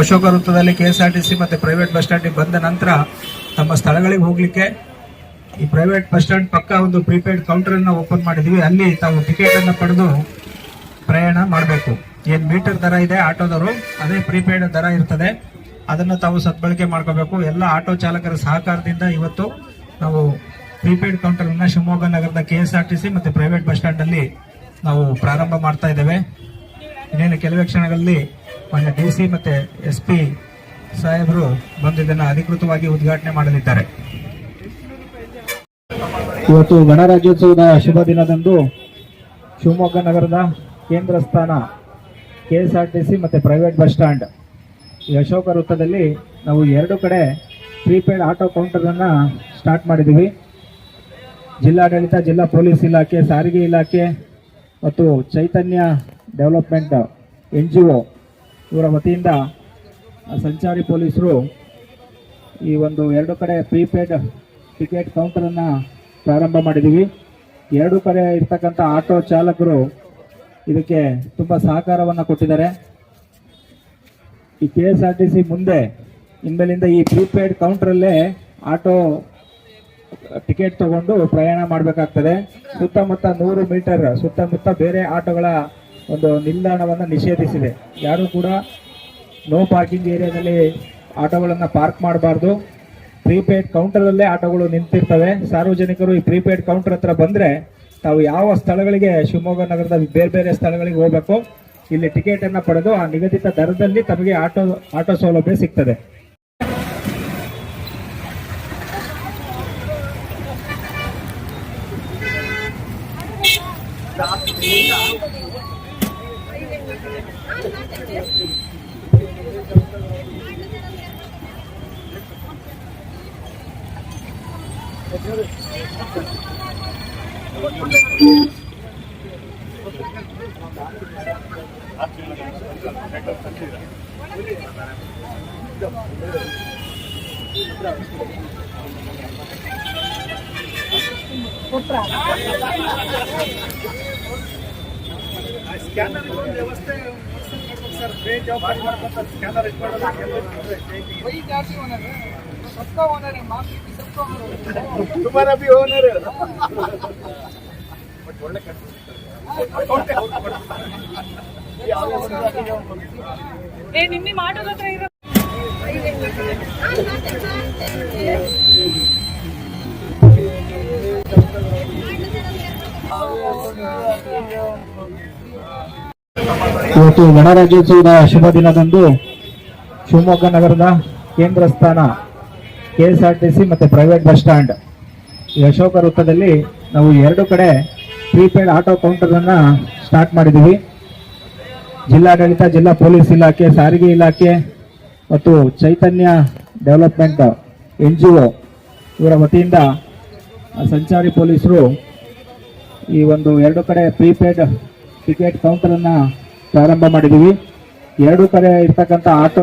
ಅಶೋಕ ವೃತ್ತದಲ್ಲಿ K S R T C ಮತ್ತೆ private bus stand ಬಂದ ನಂತರ ತಮ್ಮ ಸ್ಥಳಗಳಿಗೆ ಹೋಗಲಿಕ್ಕೆ ಈ ಪ್ರೈವೇಟ್ ಬಸ್ ಸ್ಟ್ಯಾಂಡ್ ಪಕ್ಕ ಒಂದು ಪ್ರೀಪೇಡ್ ಕೌಂಟರ್ ಅನ್ನ ಓಪನ್ ಮಾಡಿದ್ವಿ. ಅಲ್ಲಿ ತಾವು ಟಿಕೆಟ್ ಅನ್ನ ಪಡೆದು ಪ್ರಯಾಣ ಮಾಡಬೇಕು. ಏನು ಮೀಟರ್ ದರ ಇದೆ ಆಟೋದವರು ಅದೇ ಪ್ರೀಪೇಡ್ ದರ ಇರ್ತದೆ. ಅದನ್ನ ತಾವು ಸದ್ಬಳಕೆ ಮಾಡ್ಕೋಬೇಕು. ಎಲ್ಲ ಆಟೋ ಚಾಲಕರ ಸಹಕಾರದಿಂದ ಇವತ್ತು ನಾವು ಪ್ರೀಪೇಡ್ ಕೌಂಟರ್ ಅನ್ನ ಶಿವಮೊಗ್ಗ ನಗರದ K S R T C ಮತ್ತೆ ಪ್ರೈವೇಟ್ ಬಸ್ ಸ್ಟ್ಯಾಂಡ್ ಅಲ್ಲಿ ನಾವು ಪ್ರಾರಂಭ ಮಾಡ್ತಾ ಇದ್ದೇವೆ. ಇನ್ನೇನು ಕೆಲವೇ ಕ್ಷಣಗಳಲ್ಲಿ ಮಾನ್ಯ ಡಿ ಸಿ ಮತ್ತೆ ಎಸ್ ಪಿ ಸಾಹೇಬರು ಬಂದು ಇದನ್ನು ಅಧಿಕೃತವಾಗಿ ಉದ್ಘಾಟನೆ ಮಾಡಲಿದ್ದಾರೆ. ಇವತ್ತು ಗಣರಾಜ್ಯೋತ್ಸವದ ಶುಭ ದಿನದಂದು ಶಿವಮೊಗ್ಗ ನಗರದ ಕೇಂದ್ರ ಸ್ಥಾನ K S R T C ಮತ್ತು ಪ್ರೈವೇಟ್ ಬಸ್ ಸ್ಟ್ಯಾಂಡ್ ಈ ಅಶೋಕ ವೃತ್ತದಲ್ಲಿ ನಾವು ಎರಡು ಕಡೆ ಪ್ರೀಪೇಯ್ಡ್ ಆಟೋ ಕೌಂಟರನ್ನು ಸ್ಟಾರ್ಟ್ ಮಾಡಿದ್ದೀವಿ. ಜಿಲ್ಲಾಡಳಿತ, ಜಿಲ್ಲಾ ಪೊಲೀಸ್ ಇಲಾಖೆ, ಸಾರಿಗೆ ಇಲಾಖೆ ಮತ್ತು Chaitanya development N G O ಇವರ ವತಿಯಿಂದ ಸಂಚಾರಿ ಪೊಲೀಸರು ಈ ಒಂದು ಎರಡು ಕಡೆ ಪ್ರೀಪೇಡ್ ಟಿಕೆಟ್ ಕೌಂಟರನ್ನು ಪ್ರಾರಂಭ ಮಾಡಿದ್ದೀವಿ. ಎರಡು ಕಡೆ ಇರ್ತಕ್ಕಂಥ ಆಟೋ ಚಾಲಕರು ಇದಕ್ಕೆ ತುಂಬ ಸಹಕಾರವನ್ನು ಕೊಟ್ಟಿದ್ದಾರೆ. ಈ K S R T C ಮುಂದೆ ಇನ್ಮೇಲಿಂದ ಈ ಪ್ರೀಪೇಯ್ಡ್ ಕೌಂಟ್ರಲ್ಲೇ ಆಟೋ ಟಿಕೆಟ್ ತಗೊಂಡು ಪ್ರಯಾಣ ಮಾಡಬೇಕಾಗ್ತದೆ. ಸುತ್ತಮುತ್ತ ನೂರು ಮೀಟರ್, ಸುತ್ತಮುತ್ತ ಬೇರೆ ಆಟೋಗಳ ಒಂದು ನಿಲ್ದಾಣವನ್ನು ನಿಷೇಧಿಸಿದೆ. ಯಾರೂ ಕೂಡ ನೋ ಪಾರ್ಕಿಂಗ್ ಏರಿಯಾದಲ್ಲಿ ಆಟೋಗಳನ್ನು ಪಾರ್ಕ್ ಮಾಡಬಾರ್ದು. ಪ್ರೀಪೇಯ್ಡ್ ಕೌಂಟರಲ್ಲೇ ಆಟೋಗಳು ನಿಂತಿರ್ತವೆ. ಸಾರ್ವಜನಿಕರು ಈ ಪ್ರೀಪೇಯ್ಡ್ ಕೌಂಟರ್ ಹತ್ರ ಬಂದರೆ ತಾವು ಯಾವ ಸ್ಥಳಗಳಿಗೆ, ಶಿವಮೊಗ್ಗ ನಗರದ ಬೇರೆ ಬೇರೆ ಸ್ಥಳಗಳಿಗೆ ಹೋಗಬೇಕು. ಇಲ್ಲಿ ಟಿಕೆಟನ್ನು ಪಡೆದು ಆ ನಿಗದಿತ ದರದಲ್ಲಿ ತಮಗೆ ಆಟೋ ಆಟೋ ಸೌಲಭ್ಯ ಸಿಗ್ತದೆ. Comprar. वही गाड़ी ओनर है सबका ओनर है माफी भी सबका ओनर है तुम्हारा भी ओनर ಏ ನಿನ್ನೆ ಮಾಡೋದ ಹತ್ರ ಇರೋ ಇವತ್ತು ಗಣರಾಜ್ಯೋತ್ಸವದ ಶುಭ ದಿನದಂದು ಶಿವಮೊಗ್ಗ ನಗರದ ಕೇಂದ್ರ ಸ್ಥಾನ K S R T C ಮತ್ತು ಪ್ರೈವೇಟ್ ಬಸ್ ಸ್ಟ್ಯಾಂಡ್ ಈ ಅಶೋಕ ವೃತ್ತದಲ್ಲಿ ನಾವು ಎರಡು ಕಡೆ ಪ್ರೀಪೇಯ್ಡ್ ಆಟೋ ಕೌಂಟರನ್ನು ಸ್ಟಾರ್ಟ್ ಮಾಡಿದ್ದೀವಿ. ಜಿಲ್ಲಾಡಳಿತ, ಜಿಲ್ಲಾ ಪೊಲೀಸ್ ಇಲಾಖೆ, ಸಾರಿಗೆ ಇಲಾಖೆ ಮತ್ತು Chaitanya development N G O ಇವರ ವತಿಯಿಂದ ಸಂಚಾರಿ ಪೊಲೀಸರು ಈ ಒಂದು ಎರಡು ಕಡೆ ಪ್ರೀಪೇಡ್ ಟಿಕೆಟ್ ಕೌಂಟರನ್ನು ಪ್ರಾರಂಭ ಮಾಡಿದ್ದೀವಿ. ಎರಡು ಕಡೆ ಇರ್ತಕ್ಕಂಥ ಆಟೋ